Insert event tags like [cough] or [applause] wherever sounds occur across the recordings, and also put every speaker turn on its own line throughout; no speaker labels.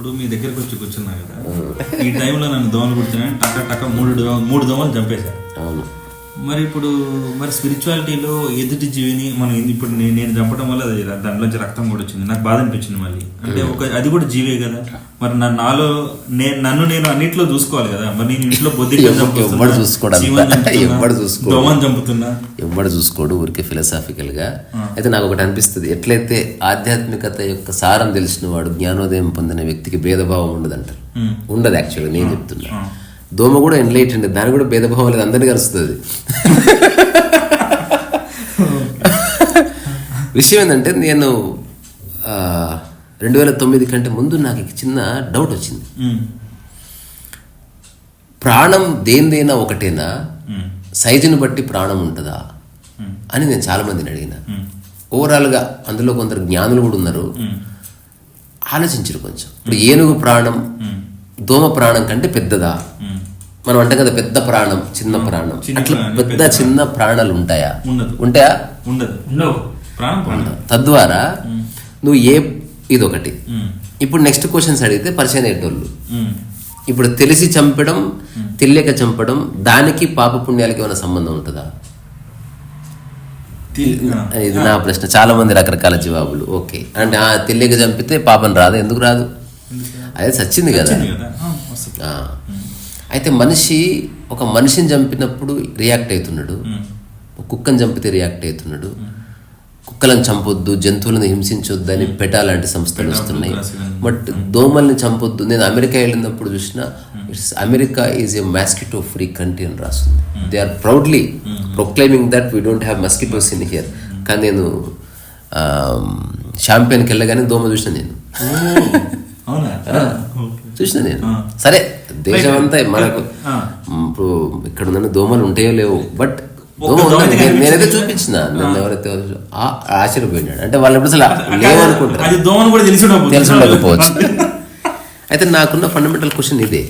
ఇప్పుడు మీ దగ్గరకు వచ్చి కూర్చున్నా కదా. ఈ టైంలో నన్ను దోమలు కుడుతున్నాయి టక్క టక్క మూడు మూడు దోమలు చంపేశా.
అవును.
మరి ఇప్పుడు మరి స్పిరిచువాలిటీలో ఎదుటి జీవిని మనం ఇప్పుడు నేను నేను చంపడం వల్ల దాంట్లోంచి రక్తం కూడా వచ్చింది. నాకు బాధ అనిపించింది మళ్ళీ. అంటే ఒక అది కూడా జీవే కదా. మరి నా నాలో నేను నన్ను నేను అన్నిట్లో చూసుకోవాలి కదా. మరి నేను ఇంట్లో బొద్దిగా
ఎవ్వడు- ఎవ్వడు చూసుకోడు.
దోమని చంపుతున్నా
ఎవ్వడు చూసుకోడు. ఊరికే ఫిలసాఫికల్గా అయితే నాకు ఒకటి అనిపిస్తుంది. ఎట్లయితే ఆధ్యాత్మికత యొక్క సారం తెలిసిన వాడు జ్ఞానోదయం పొందిన వ్యక్తికి భేదభావం ఉండదంటారు. ఉండదు యాక్చువల్గా నేను చెప్తున్నా. దోమ కూడా ఎన్లైట్ అండి దాని కూడా భేదభావం లేదు అందరినీ కలుస్తుంది విషయం ఏంటంటే నేను రెండు వేల తొమ్మిది కంటే ముందు నాకు చిన్న డౌట్ వచ్చింది. ప్రాణం దేనిదైనా ఒకటేనా. సైజుని బట్టి ప్రాణం ఉంటుందా. అని నేను చాలా మందిని అడిగిన. ఓవరాల్గా అందులో కొందరు జ్ఞానులు కూడా ఉన్నారు. ఆలోచించరు కొంచెం ఇప్పుడు ఏనుగు ప్రాణం. దోమ ప్రాణం కంటే పెద్దదా. మనం అంటాం కదా పెద్ద ప్రాణం చిన్న ప్రాణం. అట్లా పెద్ద చిన్న ప్రాణాలు ఉంటాయా?
ఉండదు.
ఉంటాయా?
ఉండదు.
తద్వారా నువ్వు ఏ ఇదొకటి. ఇప్పుడు నెక్స్ట్ క్వశ్చన్స్ అడిగితే పరిచయం అయ్యేటోళ్ళు. ఇప్పుడు తెలిసి చంపడం తెలియక చంపడం దానికి పాప పుణ్యాలకి ఏమైనా సంబంధం ఉంటుందా. ఇది నా ప్రశ్న. చాలా మంది రకరకాల జవాబులు. ఓకే. అంటే ఆ తెలియక చంపితే పాపం రాదు. ఎందుకు రాదు? అదే సచ్చింది కదా. అయితే మనిషి ఒక మనిషిని చంపినప్పుడు రియాక్ట్ అవుతున్నాడు. కుక్కని చంపితే రియాక్ట్ అవుతున్నాడు. కుక్కలను చంపొద్దు జంతువులను హింసించొద్దు అని పెటా లాంటి సంస్థలు వస్తున్నాయి. బట్ దోమల్ని చంపొద్దు. నేను అమెరికా వెళ్ళినప్పుడు చూసిన it's America is a mosquito free country అని రాస్తుంది. They are proudly proclaiming that we don't have mosquitoes in here కానీ నేను షాంపియన్కి వెళ్ళగానే దోమ చూసిన నేను. చూసిన నేను. సరే దేశం అంతా మనకు. ఇప్పుడు ఇక్కడ ఉన్న దోమలు ఉంటాయో లేవు బట్ నేనైతే. చూపించిన. నన్ను ఎవరైతే ఆశ్చర్యపోయినాడు. అంటే వాళ్ళు ఎప్పుడు అసలు
దోమని కూడా తెలిసి ఉండకపోవచ్చు.
అయితే నాకున్న ఫండమెంటల్ క్వశ్చన్ ఇదే.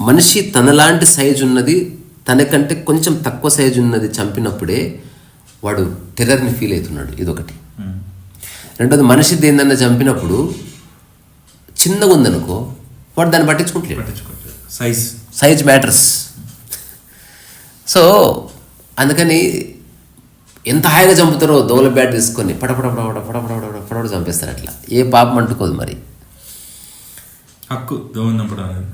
మనిషి తనలాంటి సైజు ఉన్నది తనకంటే కొంచెం తక్కువ సైజు ఉన్నది చంపినప్పుడే వాడు టెర్రర్ని ఫీల్ అవుతున్నాడు. ఇదొకటి. రెండోది మనిషి దేన్నన్నా చంపినప్పుడు చిన్నగా ఉందనుకో వాడు దాన్ని
పట్టించుకోవట్లేదు సైజ్
సైజ్ మ్యాటర్స్ సో అందుకని ఎంత హాయిగా చంపుతారో దోల బ్యాట్ తీసుకొని పడపడ పడపడ పడపడ చంపేస్తారు అట్లా. ఏ పాపం అంటుకోదు మరి.
హక్కు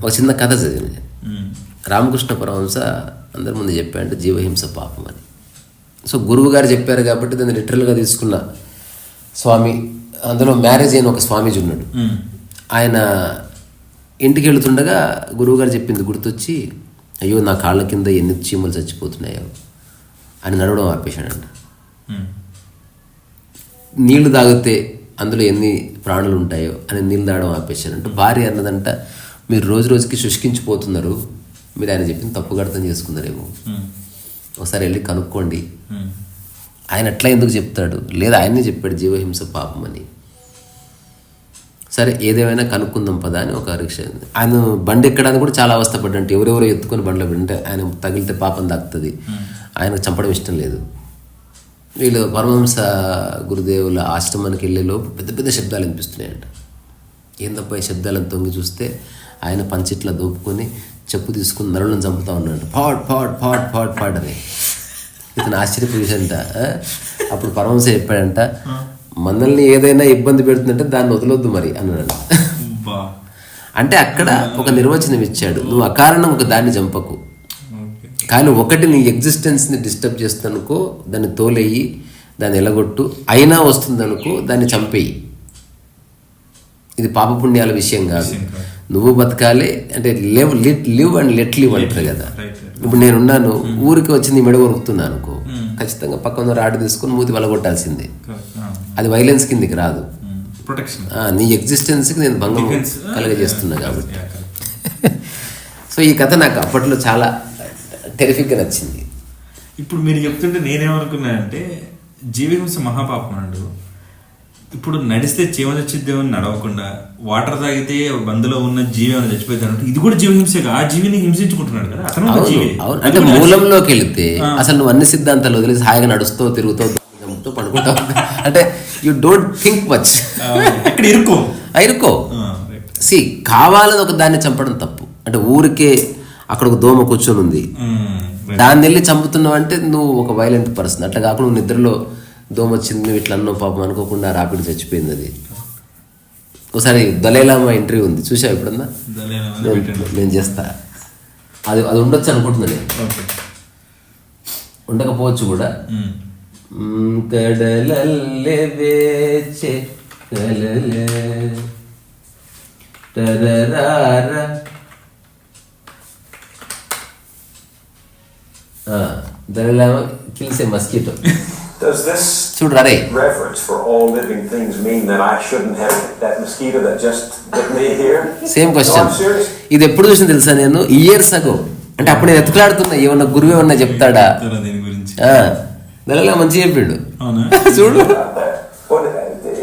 ఒక చిన్న కథ చదివిన.
ఉమ్.
రామకృష్ణ పరమహంస అందరి ముందు చెప్పాడు జీవహింస పాపం అని. సో గురువు గారు చెప్పారు కాబట్టి దాన్ని లిటరల్గా తీసుకున్న స్వామి అందులో మ్యారేజ్ అయిన ఒక స్వామీజీ ఉన్నాడు. ఆయన ఇంటికి వెళుతుండగా గురువుగారు చెప్పింది గుర్తొచ్చి అయ్యో నా కాళ్ళ కింద ఎన్ని చీమలు చచ్చిపోతున్నాయో అని నడవడం ఆపేశాడంట. నీళ్ళు తాగితే అందులో ఎన్ని ప్రాణులు ఉంటాయో అని నీళ్ళు తాగడం ఆపేశాడంట భార్య అన్నదంట మీరు రోజు రోజుకి శుష్కించిపోతున్నారు మీరు ఆయన చెప్పింది తప్పుగా అర్థం చేసుకున్నారేమో. ఒకసారి వెళ్ళి కనుక్కోండి. ఆయన ఎట్లా ఎందుకు చెప్తాడు? లేదా ఆయనే చెప్పాడు జీవహింస పాపం అని. సరే ఏదేమైనా కనుక్కుందాం పదా అని ఒక రిక్షా ఆయన బండి ఎక్కడానికి కూడా చాలా అవస్థపడ్డంటే ఎవరెవరో ఎత్తుకొని బండిలో పెట్టి ఆయన తగిలితే పాపం దక్కుతుంది ఆయనకు చంపడం ఇష్టం లేదు. వీళ్ళు పరమహంస గురుదేవుల ఆశ్రమానికి వెళ్ళే లోపు పెద్ద పెద్ద శబ్దాలు వినిపిస్తున్నాయంట. ఏందప్ప ఈ శబ్దాలను తొంగి చూస్తే ఆయన పంచిట్లా దోపుకొని చెప్పు తీసుకుని నరులను చంపుతా ఉన్నాడు. పాడ్ పాడ్ పాడ్ ఫాడ్ ఫాడ్ అని. ఇతను ఆశ్చర్యపోయేసంట? అప్పుడు పరమహంస చెప్పాడంట మనల్ని ఏదైనా ఇబ్బంది పెడుతుందంటే దాన్ని వదలొద్దు మరి అన్నాడు అంటే అక్కడ ఒక నిర్వచనం ఇచ్చాడు నువ్వు అకారణం ఒక దాన్ని చంపకు. కానీ ఒకటి నీ ఎగ్జిస్టెన్స్ని డిస్టర్బ్ చేస్తానుకో దాన్ని తోలేయి దాన్ని ఎలగొట్టు. అయినా వస్తుందనుకో దాన్ని చంపేయి. ఇది పాపపుణ్యాల విషయం కాదు. నువ్వు బతకాలి అంటే live let live and let live అంటారు కదా. ఇప్పుడు నేనున్నాను ఊరికి వచ్చి నీ మెడ కొరుకుతున్నా అనుకో. ఖచ్చితంగా పక్కన రాడు తీసుకొని మూతి వలగొట్టాల్సిందే. అది వైలెన్స్ కిందికి రాదు. ఆ, నీ ఎగ్జిస్టెన్స్కి నేను భంగం
Defense.
కలగజేస్తున్నా కాబట్టి. సో [laughs] ఈ కథ నాకు అప్పట్లో చాలా టెరిఫిక్గా నచ్చింది.
ఇప్పుడు మీరు చెప్తుంటే నేనేమనుకున్నానంటే జీవహింస మహాపాపం అండు ఇప్పుడు నడిస్తే చీమ చచ్చిద్దేమని నడవకుండా వాటర్ తాగితే బందులో ఉన్న జీవి ఏమైనా చచ్చిపోతాడు ఇది కూడా జీవహింసే కదా. ఆ జీవిని హింసించుకుంటున్నాడు కదా. అతను జీవి
అంటే మూలంలోకి వెళితే అసలు నువ్వు అన్ని సిద్ధాంతాలు వదిలేసి హాయిగా నడుస్తావు తిరుగుతావు పడుకుంటావు అంటే యూ డోంట్ థింక్ మచ్
ఇక్కడ ఇరుకో
అయిరుకో సి కావాలని ఒక దాన్ని చంపడం తప్పు. అంటే ఊరికే అక్కడ ఒక దోమ కూర్చొని ఉంది దాన్ని వెళ్ళి చంపుతున్నావు అంటే నువ్వు ఒక వైలెంట్ పర్సన్ అట్లా కాకుండా నువ్వు నిద్రలో దోమ వచ్చింది నువ్వు ఇట్లా అన్నావు పాపం అనుకోకుండా రాపిడి చచ్చిపోయింది అది. ఒకసారి దళైలామా ఇంటర్వ్యూ ఉంది చూసా ఎప్పుడన్నా? నేను నేను చేస్తా. అది అది ఉండొచ్చు అనుకుంటున్నా నేను. ఉండకపోవచ్చు కూడా. కడలల్లె వేచే కలలే టరరార. ఆ, Dalai Lama kills mosquito. [laughs]
Does this
చూడు రే
reverence for all living things mean that I shouldn't have that mosquito that just bit me here?
Same
No,
question
I'm serious.
ఇది ఎప్పుడు చూసిన తెలుసా నేను ఇయర్స్ అగో అంటే అప్పుడు నేను ఎత్తులాడుతున్నా ఏమన్నా గురువు ఏమన్నా చెప్తాడా
దీని గురించి
ఆ, దళైలామా మంచిగా చెప్పిండు
అవునా
చూడు
About that. What,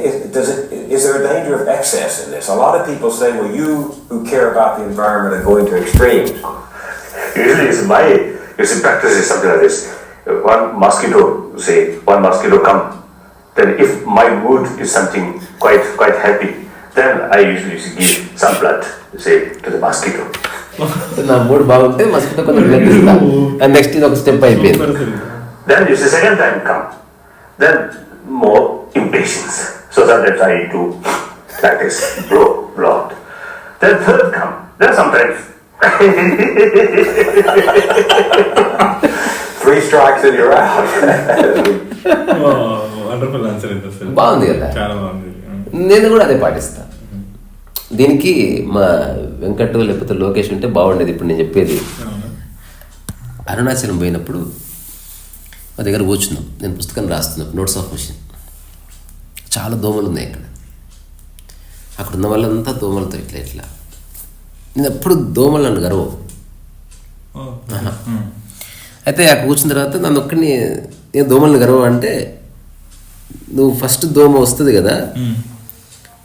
is, does it, is there a danger of excess in this? A lot of people say, well, you who care about the environment are going to extremes.
Usually, it's my it's in practice is something like this. One mosquito, say, one mosquito come. Then, if my mood is something quite quite happy, then I usually give some blood, say, to the mosquito. [laughs]
నా మూడు బాగుంటే mosquito కొంచెం blood ఇస్తా next ఇది ఒక step అయిపోయింది
Then, if the second time come, then more impatience. So that I do practice blow blow out. Then third come. Then sometimes [laughs]
Three strikes and you're out.
Wonderful answer
బాగుంది కదా?
చాలా బాగుంది.
నేను కూడా అదే పాటిస్తా. దీనికి మా వెంకట్ లేకపోతే లోకేష్ ఉంటే బాగుండేది ఇప్పుడు నేను చెప్పేది? అరుణాచలం పోయినప్పుడు మా దగ్గర కూర్చున్నాం. నేను పుస్తకం రాస్తున్నాను నోట్స్ ఆఫ్ మిషన్ చాలా దోమలు ఉన్నాయి ఇక్కడ అక్కడ ఉన్న వాళ్ళంతా దోమలతో ఇట్లా ఇట్లా. నేను ఎప్పుడు దోమలు నన్ను గర్వం. అయితే అక్కడ కూర్చున్న తర్వాత నన్ను ఒక్కడిని నేను దోమలను గర్వం అంటే నువ్వు ఫస్ట్ దోమ వస్తుంది కదా.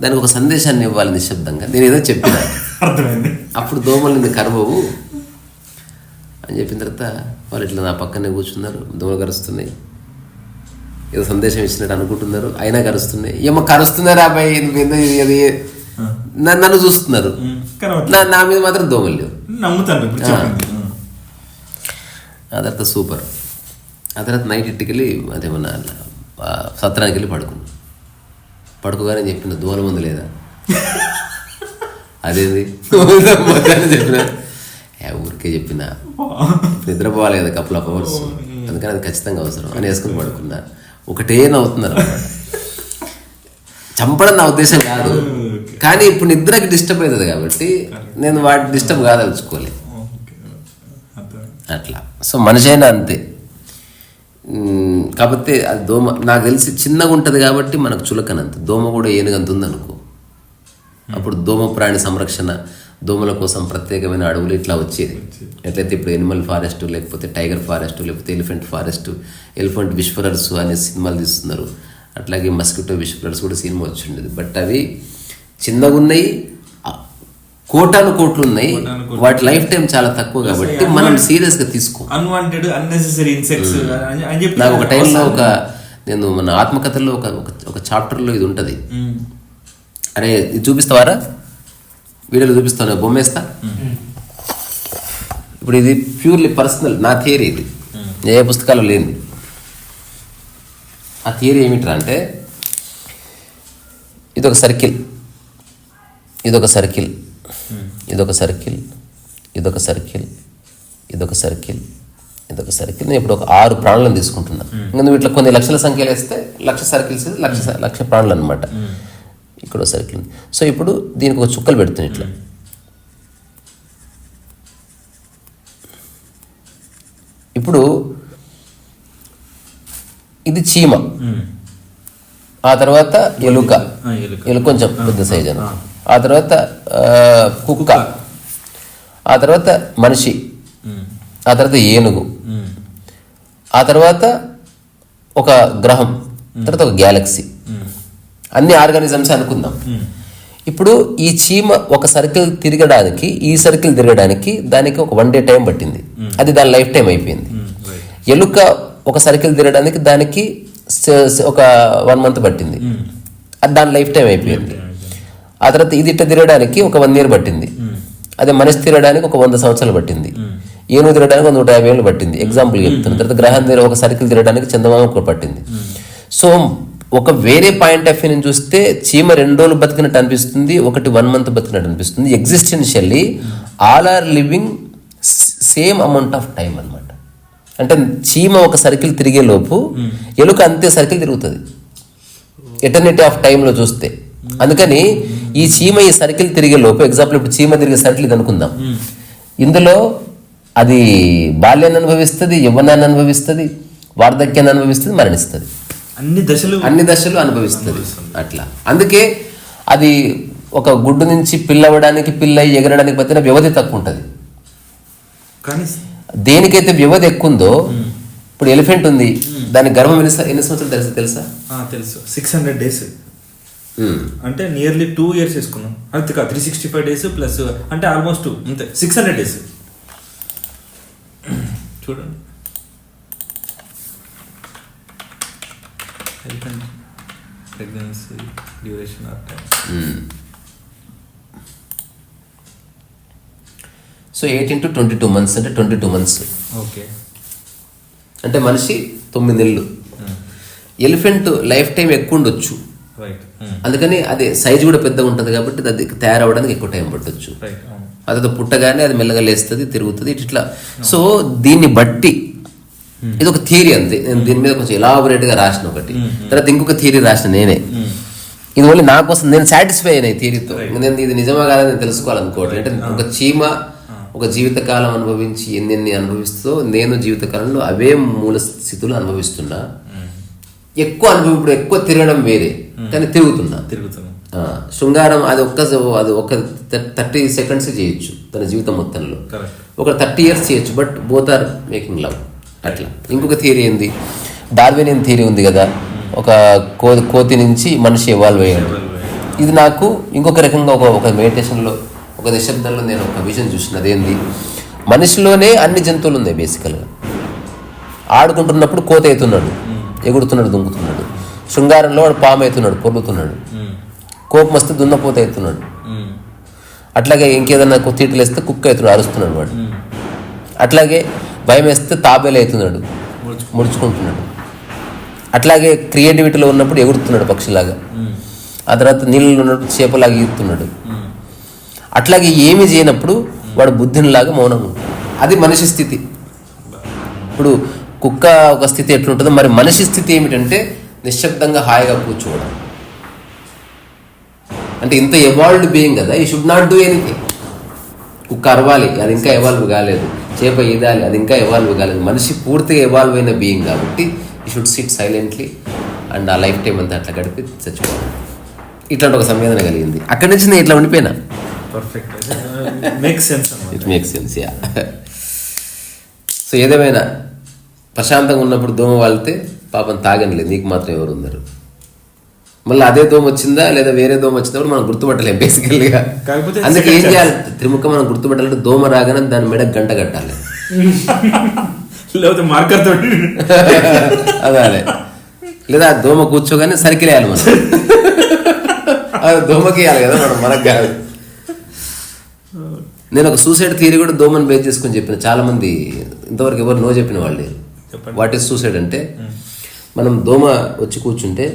దానికి ఒక సందేశాన్ని ఇవ్వాలి నిశ్శబ్దంగా. నేను ఏదో చెప్పిన.
అర్థమైంది.
అప్పుడు దోమలు నిన్ను కరవవు. అని చెప్పిన తర్వాత వాళ్ళు ఇట్లా నా పక్కనే కూర్చున్నారు దోమలు కరుస్తున్నాయి. ఏదో సందేశం ఇచ్చినట్టు అనుకుంటున్నారు అయినా కరుస్తున్నాయి. ఏమో కరుస్తున్నారా అబ్బాయి అది నన్ను చూస్తున్నారు. నా మీద మాత్రం దోమలు లేవు.
నమ్ముతాను ఇప్పుడు చెప్పింది ఉమ్.
ఆ తర్వాత సూపర్. ఆ తర్వాత నైట్ ఇంటికి అదేమన్నా ఆ, సత్రానికి వెళ్ళి పడుకున్నాను పడుకోగానే చెప్పిన దూల ముందు లేదా? అదేంది? చెప్పిన ఊరికే చెప్పిన. నిద్రపోవాలి కదా కపుల్ ఆఫ్ అవర్స్ అందుకని అది ఖచ్చితంగా అవసరం. అని వేసుకుని పడుకున్నా. ఒకటే నవ్వుతున్నారు. చంపడం నా ఉద్దేశం కాదు. కానీ ఇప్పుడు నిద్రకి డిస్టర్బ్ అవుతుంది కాబట్టి నేను వాటి డిస్టర్బ్ కాదలుచుకోలే.
ఓకే. అర్థమైంది.
అట్లా. సో మనిషైనా అంతే. కాకపోతే అది దోమ నాకు తెలిసి చిన్నగా ఉంటుంది కాబట్టి మనకు చులకనంత. దోమ కూడా ఏనుగంత ఉందనుకో. అప్పుడు దోమ ప్రాణి సంరక్షణ దోమల కోసం ప్రత్యేకమైన అడవులు ఇట్లా వచ్చేది. ఎట్లయితే ఇప్పుడు ఎనిమల్ ఫారెస్ట్ లేకపోతే టైగర్ ఫారెస్ట్ లేకపోతే ఎలిఫెంట్ ఫారెస్ట్ ఎలిఫెంట్ విష్ఫరర్స్ అనే సినిమాలు తీస్తున్నారు. అట్లాగే మస్కిటో విష్ఫరర్స్ కూడా సినిమా వచ్చిండేది. బట్ అవి చిన్నగా ఉన్నాయి కోటాను కోట్లు ఉన్నాయి. వాటి లైఫ్ టైం చాలా తక్కువ కాబట్టి మనం సీరియస్గా తీసుకో.
అన్వాంటెడ్ అన్నెసెసరీ ఇన్సెక్ట్స్ అని చెప్పి
నాకు ఒక టైంలో ఒక నేను మన ఆత్మకథల్లో ఒక ఒక- ఒక చాప్టర్లో ఇది ఉంటుంది.
ఉమ్.
అరే ఇది చూపిస్తావారా? వీడియోలో చూపిస్తాను బొమ్మేస్తా. ఇప్పుడు ఇది ప్యూర్లీ పర్సనల్ నా థియరీ ఇది. ఏ పుస్తకాలు లేనిది ఆ థియరీ ఏమిట్రా అంటే ఇదొక సర్కిల్. ఇదొక సర్కిల్. ఇదొక సర్కిల్ ఇదొక సర్కిల్ ఇదొక సర్కిల్ ఇదొక సర్కిల్. నేను ఇప్పుడు ఒక ఆరు ప్రాణులను తీసుకుంటున్నా. ఇంకా నువ్వు ఇట్లా కొన్ని లక్షల సంఖ్యలు వేస్తే లక్ష సర్కిల్స్ లక్ష లక్ష ప్రాణులు అనమాట ఇక్కడ సర్కిల్. సో ఇప్పుడు దీనికి ఒక చుక్కలు పెడుతుంది ఇట్లా. ఇప్పుడు ఇది చీమ. ఆ తర్వాత ఎలుక.
ఎలుక.
కొంచెం పెద్ద సైజ్ అని ఆ తర్వాత కుక్క. ఆ తర్వాత మనిషి. ఆ తర్వాత ఏనుగు. ఆ తర్వాత ఒక గ్రహం తర్వాత ఒక గ్యాలక్సీ. అన్ని ఆర్గానిజమ్స్ అనుకుందాం. ఇప్పుడు ఈ చీమ ఒక సర్కిల్ తిరగడానికి ఈ సర్కిల్ తిరగడానికి దానికి ఒక వన్ డే టైం పట్టింది. అది దాని లైఫ్ టైం అయిపోయింది. ఎలుక ఒక సర్కిల్ తిరగడానికి దానికి ఒక వన్ మంత్ పట్టింది. అది దాని లైఫ్ టైం అయిపోయింది. ఆ తర్వాత ఇది ఇట్ట తిరగడానికి ఒక వన్ ఇయర్ పట్టింది. అదే మనిషి తిరగడానికి ఒక వంద సంవత్సరాలు పట్టింది. ఏనుగు తిరగడానికి ఒక నూట యాభై ఏళ్ళు పట్టింది. ఎగ్జాంపుల్ చెప్తున్నాను తర్వాత గ్రహం తిరగ ఒక సర్కిల్ తిరగడానికి చందమామ ఒక పట్టింది. సో ఒక వేరే పాయింట్ ఆఫ్ వ్యూ నుంచి చూస్తే చీమ రెండు రోజులు బతికినట్టు అనిపిస్తుంది ఒకటి వన్ మంత్ బతికినట్టు అనిపిస్తుంది. Existentially all are living same amount of time అన్నమాట. అంటే చీమ ఒక సర్కిల్ తిరిగే లోపు ఎలుక అంతే సర్కిల్ తిరుగుతుంది. ఎటర్నిటీ ఆఫ్ టైంలో చూస్తే. అందుకని ఈ చీమ ఈ సర్కిల్ తిరిగే లోపు ఎగ్జాంపుల్ ఇప్పుడు చీమ తిరిగే సర్కిల్ ఇది అనుకుందాం. ఇందులో అది బాల్యాన్ని అనుభవిస్తుంది యవ్వనాన్ని అనుభవిస్తుంది వార్ధక్యాన్ని అనుభవిస్తుంది మరణిస్తుంది.
అన్ని దశలు
అన్ని దశలు అనుభవిస్తుంది. అట్లా. అందుకే అది ఒక గుడ్డు నుంచి పిల్ల అవ్వడానికి పిల్ల అయ్యి ఎగరడానికి పట్టిన వ్యవధి తక్కువ ఉంటుంది
కానీ
దేనికైతే వ్యవధి ఎక్కువ ఉందో ఇప్పుడు ఎలిఫెంట్ ఉంది దాని గర్భం ఎన్ని ఎన్ని సంవత్సరాలు తెలుసా తెలుసా?
తెలుసు. Six hundred
days.
అంటే నియర్లీ టూ ఇయర్స్ వేసుకున్నాం. అంతే కాదు three sixty five days plus అంటే ఆల్మోస్ట్ అంతే సిక్స్ హండ్రెడ్ డేస్ చూడండి. Pregnancy duration of time
so eighteen to twenty two months అంటే ట్వంటీ టూ మంత్స్
ఓకే
అంటే మనిషి తొమ్మిది నెలలు. ఎలిఫెంట్ లైఫ్ టైం ఎక్కువ ఉండొచ్చు. అందుకని అదే సైజ్ కూడా పెద్దగా ఉంటుంది కాబట్టి అది తయారవడానికి ఎక్కువ టైం పట్టొచ్చు.
రైట్ అవును.
అదే పుట్టగానే అది మెల్లగా లేస్తుంది తిరుగుతుంది ఇటు ఇట్లా. సో దీన్ని బట్టి ఇది ఒక థియరీ అంతే. నేను దీని మీద కొంచెం ఎలాబొరేట్గా రాసిన ఒకటి. తర్వాత ఇంకొక థియరీ రాసిన నేనే. ఇది ఓన్లీ నా కోసం నేను సాటిస్ఫై అయిన ఈ థియరీతో. నేను ఇది నిజమా కాదని నేను తెలుసుకోవాలనుకోవట్లేదు. అంటే ఒక చీమ ఒక జీవితకాలం అనుభవించి ఎన్నెన్ని అనుభవిస్తుందో నేను జీవితకాలంలో అవే మూల స్థితులు అనుభవిస్తున్నా. ఎక్కువ అనుభవం ఇప్పుడు ఎక్కువ తిరగడం వేరే. కానీ తిరుగుతున్నా
తిరుగుతున్నాం
ఆ, శృంగారం అది ఒక్క అది ఒక థర్టీ సెకండ్స్ చేయొచ్చు తన జీవితం మొత్తంలో. ఒక థర్టీ ఇయర్స్ చేయొచ్చు but both are making love. అట్లా. ఇంకొక థియరీ ఏంది? డార్వినియన్ థియరీ ఉంది కదా. ఒక కో కోతి నుంచి మనిషి ఎవాల్వ్ అయ్యాడు. ఇది నాకు ఇంకొక రకంగా ఒక ఒక మెడిటేషన్లో ఒక నిశ్శబ్దంలో నేను ఒక విజన్ చూసిన. అదేంది? మనిషిలోనే అన్ని జంతువులు ఉన్నాయి బేసికల్గా ఆడుకుంటున్నప్పుడు కోత అవుతున్నాడు ఎగుడుతున్నాడు దుంకుతున్నాడు. శృంగారంలో వాడు పాము అవుతున్నాడు పొర్లుతున్నాడు. కోపం వస్తే దున్నపోత అవుతున్నాడు. అట్లాగే ఇంకేదన్నా తీటలు వేస్తే కుక్క అవుతున్నాడు అరుస్తున్నాడు వాడు. అట్లాగే భయం వేస్తే తాబేలు అవుతున్నాడు ముడుచుకుంటున్నాడు. అట్లాగే క్రియేటివిటీలో ఉన్నప్పుడు ఎగురుతున్నాడు పక్షిలాగా. ఆ తర్వాత నీళ్ళలో ఉన్నప్పుడు చేపలాగా ఈగుతున్నాడు అట్లాగే ఏమి చేయనప్పుడు వాడు బుద్ధినిలాగా ఉంటాడు. అది మనిషి స్థితి. ఇప్పుడు కుక్క ఒక స్థితి ఎట్లుంటుందో మరి మనిషి స్థితి ఏమిటంటే నిశ్శబ్దంగా హాయిగా కూర్చోవడం. అంటే ఇంత ఎవాల్వ్డ్ బీయింగ్ కదా ఈ షుడ్ నాట్ డూ ఎనీథింగ్ కుక్క అరవాలి అది ఇంకా ఎవాల్వ్ కాలేదు. చేప ఈదాలి అది ఇంకా ఎవాల్వ్ కాలేదు. మనిషి పూర్తిగా ఎవాల్వ్ అయిన బీయింగ్ కాబట్టి ఈ షుడ్ సిట్ సైలెంట్లీ అండ్ ఆ లైఫ్ టైం అంతా అట్లా గడిపి చచ్చిపోవాలి. ఇట్లాంటి ఒక సంవేదన కలిగింది. అక్కడి నుంచి నేను ఇట్లా ఉండిపోయినా?
పర్ఫెక్ట్ మేక్ సెన్స్ అన్నమాట.
It make sense ya so ఏదేమైనా ప్రశాంతంగా ఉన్నప్పుడు దోమ వాళ్తే పాపం తాగనిలేదు నీకు మాత్రం ఎవరు ఉన్నారు? మళ్ళీ అదే దోమ వచ్చిందా లేదా వేరే దోమ వచ్చినప్పుడు మనం గుర్తుపట్టలేం బేసికల్గా అందుకే ఏం చేయాలి? త్రిముఖ మనం గుర్తుపట్టాలంటే దోమ రాగానే దాని మెడ గంట కట్టాలి.
లేకపోతే మార్కర్ తోటి.
అదే లేదా దోమ కూర్చోగానే సర్కిల్ వేయాలి మనం. అది దోమకి వేయాలి కదా మనం మనకు కాదు. నేను ఒక సూసైడ్ థియరీ కూడా దోమని బేస్ చేసుకొని చెప్పిన చాలా మంది ఇంతవరకు ఎవరు నో చెప్పిన వాళ్ళు. వాట్ ఈస్ సూసైడ్ అంటే మనం దోమ వచ్చి కూర్చుంటే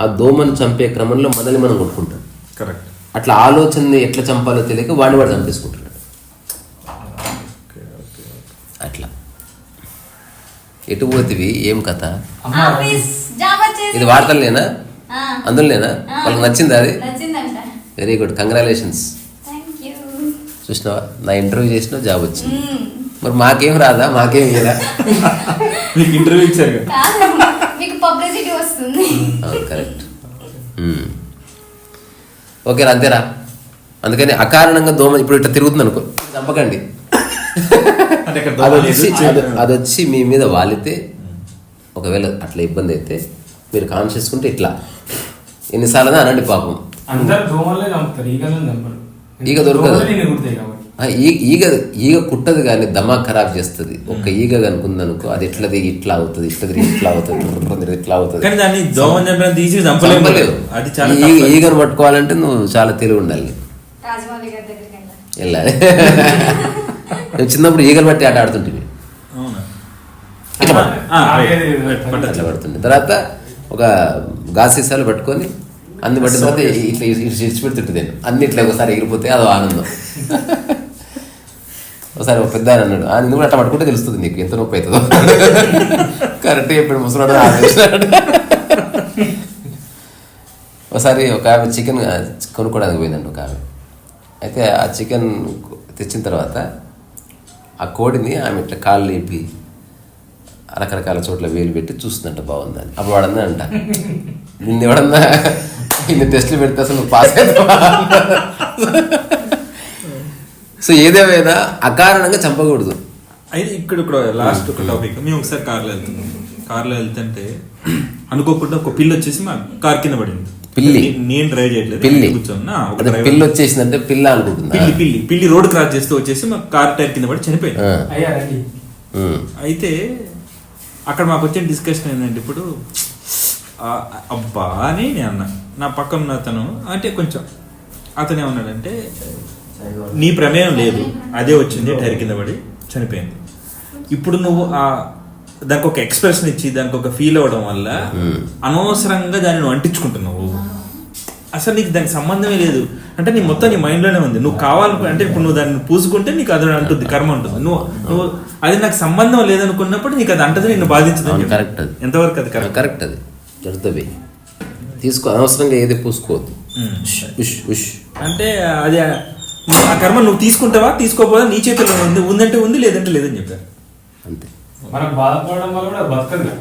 ఆ దోమను చంపే క్రమంలో మనల్ని మనం కొట్టుకుంటాం.
కరెక్ట్
అట్లా ఆలోచనని ఎట్లా చంపాలో తెలియక వాడిని వాడు చంపేసుకుంటున్నాడు అట్లా. ఎటు పోతివి? ఏం కథ? ఇది వార్తలేనా
ఆ,
అందులోనేనా. వాళ్ళకి నచ్చిందా అది? వెరీ గుడ్ కంగ్రాచులేషన్స్ చూసినావా? నా ఇంటర్వ్యూ చేసినా జాబ్ వచ్చింది. మరి మాకేం రాదా? మీకు [laughs]
ఇంటర్వ్యూ ఇచ్చారు
కరెక్ట్. ఓకే. అంతేరా. అందుకని అకారణంగా దోమ ఇప్పుడు ఇట్లా తిరుగుతుంది అనుకో చంపకండి అది
దోమ
వచ్చి
లేదు.
అది- అది వచ్చి మీ మీద వాలితే ఒకవేళ అట్లా ఇబ్బంది అయితే మీరు కాన్షియస్ ఉంటే ఇట్లా. ఎన్నిసార్లు అనండి పాపం.
అందరు దోమలే చంపుతారు ఈగలను చంపరు.
ఈగ దొరకదు.
దోమలే నిన్ను కుడతాయి కాబట్టి
ఆ, ఈ- ఈగ ఈగ కుట్టదు కానీ దమా ఖరాబ్ చేస్తుంది. ఒక ఈగ కనుకుందనుకో అది ఎట్లా తిరిగి ఇట్లా అవుతుంది ఇట్లా తిరిగి ఇట్లా అవుతుంది ఇట్లా అవుతుంది.
అది.
ఈగను పట్టుకోవాలంటే నువ్వు చాలా తెలివి ఉండాలి.
వెళ్ళాలి.
నేను చిన్నప్పుడు ఈగలు బట్టి ఆట ఆడుతుంటుంది
అవునా?
ఇట్లా పట్టు. అట్లా పడుతుంది. తర్వాత ఒక గాజు సీసాలు పట్టుకొని అన్ని పట్టిన తర్వాత ఇట్లా ఇడిచి పెడుతుంటుంది నేను. అన్ని ఇట్లా ఒకసారి ఎగిరిపోతే అదో ఆనందం. [laughs] ఒకసారి ఒక పెద్ద ఆయన అన్నాడు ఆయన నువ్వు కూడా అట్లా పట్టుకుంటే తెలుస్తుంది నీకు ఎంత నొప్పి అవుతుందో. కరెక్ట్ చెప్పాడు ముసలాడు ఒకసారి ఒక ఆమె చికెన్ కొనుక్కోవడానికి పోయిందండి ఒక ఆమె అయితే ఆ చికెన్ తెచ్చిన తర్వాత ఆ కోడిని ఆమె ఇట్లా కాళ్ళు లేపి రకరకాల చోట్ల వేలు పెట్టి చూస్తుందంట బాగుందని అప్పుడు వాడన్నా అంట నిన్న ఎవడన్నా ఇన్ని టెస్టులు పెడితే అసలు పాస్ అవుతావా? సో ఏదేమైనా అకారణంగా చంపకూడదు.
అయితే ఇక్కడ ఇక్కడ లాస్ట్ ఒక టాపిక్ మేము ఒకసారి కార్లో వెళ్తున్నాం కార్లో వెళ్తుంటే అనుకోకుండా ఒక పిల్లి వచ్చేసి మా కార్ కింద పడింది.
పిల్లి?
నేను డ్రైవ్ చేయట్లేదు.
పిల్లి.
కూర్చోన్నా driver-
పిల్లి వచ్చేసిందంటే పిల్ల అనుకుంటుందా?
పిల్లి పిల్లి. పిల్లి రోడ్ క్రాస్ చేస్తూ వచ్చేసి మా కార్ టైర్ కింద పడి చనిపోయింది. అయితే అక్కడ మాకు వచ్చిన డిస్కషన్ ఏంటంటే ఇప్పుడు అబ్బా అని నేను అన్నా. నా పక్కన ఉన్న అతను అంటే కొంచెం అతను ఏమన్నాడంటే నీ ప్రమేయం లేదు. అదే వచ్చింది టైర్ కింద పడి చనిపోయింది. ఇప్పుడు నువ్వు ఆ దానికి ఒక ఎక్స్ప్రెషన్ ఇచ్చి దానికి ఒక ఫీల్ అవ్వడం వల్ల అనవసరంగా దాన్ని నువ్వు అంటించుకుంటున్నావు. అసలు నీకు దానికి సంబంధమే లేదు. అంటే నీ మొత్తం నీ మైండ్లోనే ఉంది. నువ్వు కావాలనుకో అంటే ఇప్పుడు నువ్వు దాన్ని పూసుకుంటే నీకు అది అంటుంది కర్మ ఉంటుంది నువ్వు నువ్వు అది నాకు సంబంధం లేదనుకున్నప్పుడు నీకు అది అంటది నిన్ను బాధించదు
correct అది.
ఎంతవరకు అది కరెక్ట్
కరెక్ట్ అది. జరుగుతుంది. తీసుకో అనవసరంగా ఏది పూసుకోవద్దు.
అంటే అది ఆ కర్మ నువ్వు తీసుకుంటావా? తీసుకోపోదా? నీ చేతిలో ఉంది. ఉందంటే ఉంది లేదంటే లేదని చెప్పారు.
అంతే.
మనం బాధపడడం వల్ల కూడా బతకదు.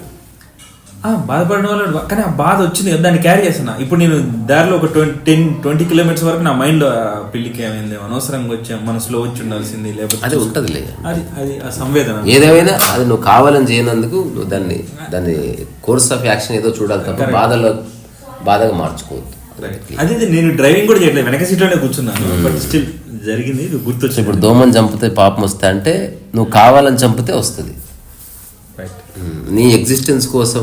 బాధపడడం వల్ల కానీ ఆ బాధ వచ్చింది దాన్ని క్యారీ చేస్తున్నా. ఇప్పుడు నేను దారిలో ఒక ట్వంటీ టెన్ ట్వంటీ కిలోమీటర్స్ వరకు నా మైండ్లో ఆ పిల్లికి ఏమైంది? అనవసరంగా వచ్చాం మన స్లో వచ్చి ఉండాల్సింది లేకపోతే
అది ఉంటుందిలే.
అది అది ఆ సంవేదన.
ఏదేమైనా అది నువ్వు కావాలని చేయనందుకు నువ్వు దాన్ని దాన్ని కోర్స్ ఆఫ్ యాక్షన్ ఏదో చూడాలి తప్ప బాధలో బాధగా మార్చుకోవద్దు.
అదే అదే నేను డ్రైవింగ్ కూడా చేయట్లేదు. వెనక సీట్లోనే కూర్చున్నాను. బట్ స్టిల్ జరిగింది. గుర్తొచ్చింది.
ఇప్పుడు దోమని చంపితే పాపం వస్తే అంటే నువ్వు కావాలని చంపితే వస్తుంది. ఉమ్, నీ ఎగ్జిస్టెన్స్ కోసం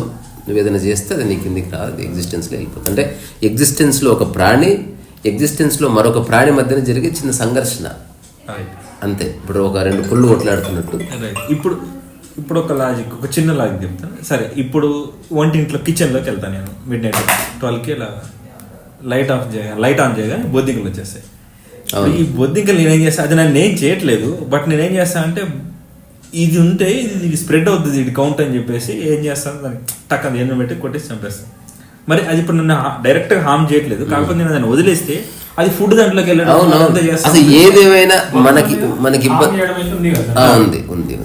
నువ్వు ఏదైనా చేస్తే అది నీ కిందికి రాదు? అది ఎగ్జిస్టెన్స్లో వెళ్ళిపోతుంది. అంటే ఎగ్జిస్టెన్స్లో ఒక ప్రాణి ఎగ్జిస్టెన్స్లో మరొక ప్రాణి మధ్యన జరిగే చిన్న సంఘర్షణ. అంతే. ఇప్పుడు ఒక రెండు పుల్లు కొట్లాడుతున్నట్టు.
ఇప్పుడు ఇప్పుడు ఒక లాజిక్ ఒక చిన్న లాజిక్ చెప్తాను. సరే ఇప్పుడు వంటింట్లో కిచెన్లోకి వెళ్తాను నేను. మిడ్ నైట్ ట్వెల్వ్కి ఇలా లైట్ ఆఫ్ చేయ లైట్ ఆన్ చేయగా బొద్దింకలు వచ్చేస్తాయి. ఈ బొద్దింకలు నేనేం చేస్తా అది నన్ను ఏం చేయట్లేదు బట్ నేనేం చేస్తా అంటే ఇది ఉంటే ఇది స్ప్రెడ్ అవుతుంది ఇది కౌంట్ అని చెప్పేసి ఏం చేస్తాను దానికి టక్కన ఎన్నో పెట్టి కొట్టేసి చంపేస్తాను మరి అది ఇప్పుడు నన్ను డైరెక్ట్గా హామ్ చేయట్లేదు కాకపోతే నేను దాన్ని వదిలేస్తే అది ఫుడ్ దాంట్లోకి వెళ్ళడం చేస్తాను.
అసలు ఏదేమైనా మనకి మనకి
ఉంది
ఉంది.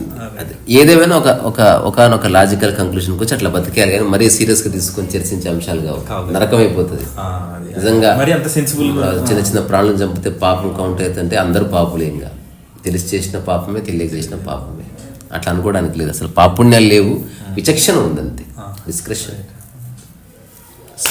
అదే ఏదేమైనా ఒక ఒక ఒకనొక లాజికల్ కంక్లూషన్కి వచ్చి అట్లా బతికేయాలి కానీ మరీ సీరియస్గా తీసుకొని చర్చించే అంశాలు కావు. నరకం అయిపోతుంది. నిజంగా చిన్న చిన్న ప్రాణులను చంపితే పాపం కౌంట్ అవుతుంటే అందరూ పాపులే ఇంకా తెలిసి చేసిన పాపమే తెలియక చేసిన పాపమే. అట్లా అనుకోవడానికి లేదు. అసలు పాపుణ్యాలు లేవు. విచక్షణ ఉంది అంతే డిస్క్రిప్షన్